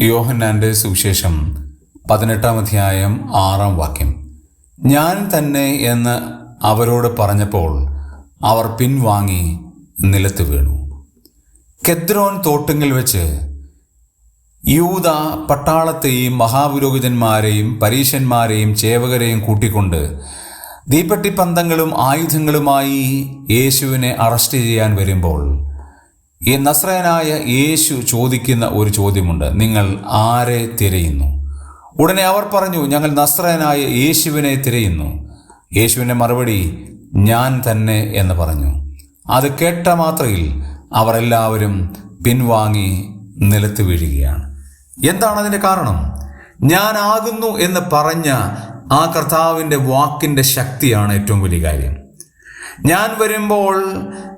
യോഹന്നാന്റെ സുവിശേഷം പതിനെട്ടാം അധ്യായം ആറാം വാക്യം. ഞാൻ തന്നെ എന്ന് അവരോട് പറഞ്ഞപ്പോൾ അവർ പിൻവാങ്ങി നിലത്ത് വീണു. കെദ്രോൻ തോട്ടുങ്ങിൽ വെച്ച് യൂത പട്ടാളത്തെയും മഹാപുരോഹിതന്മാരെയും പരീശന്മാരെയും ചേവകരെയും കൂട്ടിക്കൊണ്ട് തീപ്പെട്ടിപ്പന്തങ്ങളും ആയുധങ്ങളുമായി യേശുവിനെ അറസ്റ്റ് ചെയ്യാൻ വരുമ്പോൾ ഈ നസ്രയനായ യേശു ചോദിക്കുന്ന ഒരു ചോദ്യമുണ്ട്. നിങ്ങൾ ആരെ തിരയുന്നു? ഉടനെ അവർ പറഞ്ഞു ഞങ്ങൾ നസ്രയനായ യേശുവിനെ തിരയുന്നു. യേശുവിന്റെ മറുപടി ഞാൻ തന്നെ എന്ന് പറഞ്ഞു. അത് കേട്ട മാത്രയിൽ അവർ എല്ലാവരും പിൻവാങ്ങി നിലത്ത് വീഴുകയാണ്. എന്താണ് അതിന്റെ കാരണം? ഞാനാകുന്നു എന്ന് പറഞ്ഞ ആ കർത്താവിന്റെ വാക്കിന്റെ ശക്തിയാണ് ഏറ്റവും വലിയ കാര്യം. ഞാൻ വരുമ്പോൾ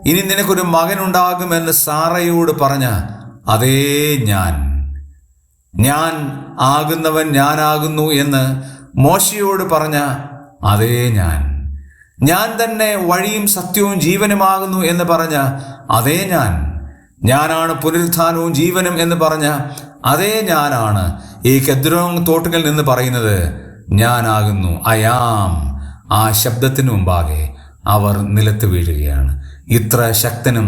ഇനി നിനക്കൊരു മകനുണ്ടാകുമെന്ന് സാറയോട് പറഞ്ഞ അതേ ഞാൻ. ഞാൻ ആകുന്നവൻ ഞാനാകുന്നു എന്ന് മോശയോട് പറഞ്ഞ അതേ ഞാൻ. ഞാൻ തന്നെ വഴിയും സത്യവും ജീവനുമാകുന്നു എന്ന് പറഞ്ഞ അതേ ഞാൻ. ഞാനാണ് പുനരുത്ഥാനവും ജീവനും എന്ന് പറഞ്ഞ അതേ ഞാനാണ് ഈ കെദ്രോങ് തോട്ടുകളിൽ നിന്ന് പറയുന്നത്. ഞാനാകുന്നു. അയാം ആ ശബ്ദത്തിന് മുമ്പാകെ. അവർ നിലത്ത് വീഴുകയാണ്. ഇത്ര ശക്തനും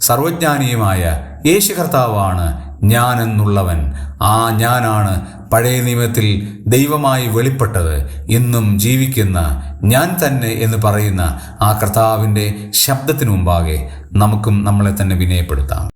സർവജ്ഞാനിയുമായ യേശു കർത്താവാണ് ഞാനെന്നുള്ളവൻ. ആ ഞാനാണ് പഴയ നിയമത്തിൽ ദൈവമായി വെളിപ്പെട്ടത്. ഇന്നും ജീവിക്കുന്ന ഞാൻ തന്നെ എന്ന് പറയുന്ന ആ കർത്താവിന്റെ ശബ്ദത്തിനു മുമ്പാകെ നമുക്കും നമ്മളെ തന്നെ വിനയപ്പെടുത്താം.